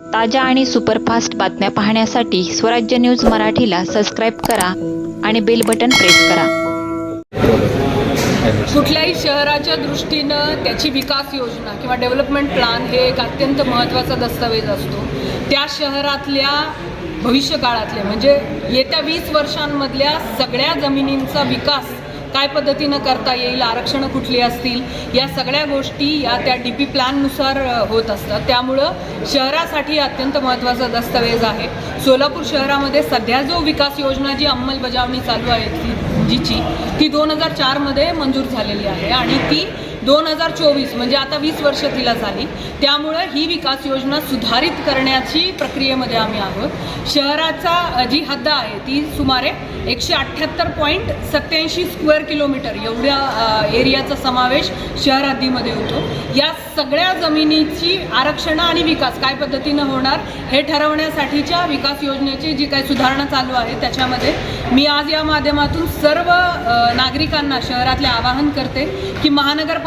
ताज्या आणि सुपरफास्ट बातम्या पाहण्यासाठी स्वराज्य न्यूज मराठीला सबस्क्राईब करा आणि बेल बटन प्रेस करा. कुठल्याही शहराच्या दृष्टीनं त्याची विकास योजना किंवा डेव्हलपमेंट प्लॅन हे एक अत्यंत महत्त्वाचा दस्तावेज असतो. त्या शहरातल्या भविष्यकाळातले म्हणजे येत्या वीस वर्षांमधल्या सगळ्या जमिनींचा विकास काय पद्धतीनं करता येईल आरक्षणं कुठली असतील या सगळ्या गोष्टी या त्या डी पी प्लॅननुसार होत असतात. त्यामुळं शहरासाठी अत्यंत महत्त्वाचा दस्तावेज आहे. सोलापूर शहरामध्ये सध्या जो विकास योजना जी अंमलबजावणी चालू आहे ती जीची ती दोन हजार चारमध्ये मंजूर झालेली आहे आणि ती दोन हजार चोवीस म्हणजे आता वीस वर्ष तिला झाली. त्यामुळं ही विकास योजना सुधारित करण्याची प्रक्रियेमध्ये आम्ही आहोत. शहराचा जी हद्द आहे ती सुमारे एकशे अठ्ठ्याहत्तर पॉईंट सत्याऐंशी स्क्वेअर किलोमीटर एवढ्या एरियाचा समावेश शहर हद्दीमध्ये होतो. या सगळ्या जमिनीची आरक्षणं आणि विकास काय पद्धतीनं होणार हे ठरवण्यासाठीच्या विकास योजनेची जी काही सुधारणा चालू आहे त्याच्यामध्ये मी आज या माध्यमातून सर्व नागरिकांना शहरातले आवाहन करते की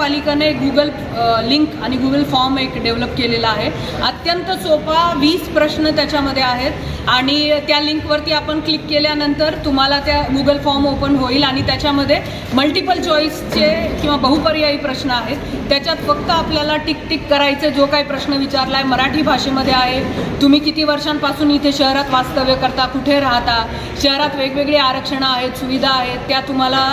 महानगरपालिकेने गुगल लिंक आणि गुगल फॉर्म एक डेव्हलप केलेला आहे. अत्यंत सोपा वीस प्रश्न त्याच्यामध्ये आहेत. आणि त्या लिंकवरती आपण क्लिक केल्यानंतर तुम्हाला त्या गुगल फॉर्म ओपन होईल आणि त्याच्यामध्ये मल्टिपल चॉईसचे किंवा बहुपर्यायी प्रश्न आहेत. त्याच्यात फक्त आपल्याला टिक टिक करायचे जो काही प्रश्न विचारला आहे मराठी भाषेमध्ये आहे. तुम्ही किती वर्षांपासून इथे शहरात वास्तव्य करता कुठे राहता? शहरात वेगवेगळी आरक्षणं आहेत सुविधा आहेत त्या तुम्हाला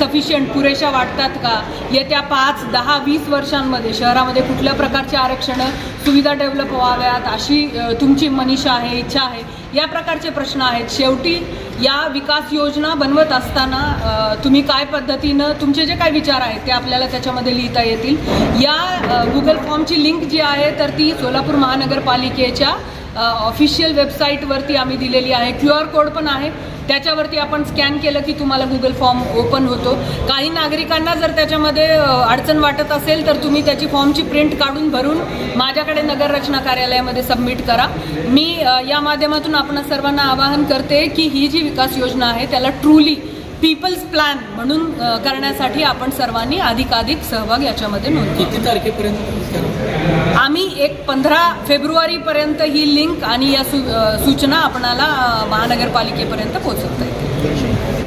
सफिशियंट पुरेशा वाटतात का? येत्या पाच दहा वीस वर्षांमध्ये शहरामध्ये कुठल्या प्रकारची आरक्षणं सुविधा डेव्हलप व्हाव्यात अशी तुमची मनीषा आहे इच्छा आहे या प्रकारचे प्रश्न आहेत. शेवटी या विकास योजना बनवत असताना तुम्ही काय पद्धतीनं तुमचे जे काय विचार आहेत ते आपल्याला त्याच्यामध्ये लिहिता येतील. या गुगल फॉर्मची लिंक जी आहे तर ती सोलापूर महानगरपालिकेच्या ऑफिशियल वेबसाईटवरती आम्ही दिलेली आहे. क्यू आर कोड पण आहे. त्याच्यावरती आपण स्कॅन केलं की तुम्हाला गुगल फॉर्म ओपन होतो. काही नागरिकांना जर त्याच्यामध्ये अडचण वाटत असेल तर तुम्ही त्याची फॉर्मची प्रिंट काढून भरून माझ्याकडे नगररचना कार्यालयामध्ये सबमिट करा. मी या माध्यमातून आपण सर्वांना आवाहन करते की ही जी विकास योजना आहे त्याला ट्रूली पीपल्स प्लॅन म्हणून करण्यासाठी आपण सर्वांनी अधिकाधिक सहभाग याच्यामध्ये नोंदवा किती तारखेपर्यंत? आम्ही एक पंधरा फेब्रुवारीपर्यंत ही लिंक आणि या सूचना आपणाला महानगरपालिकेपर्यंत पोहोचवता येतील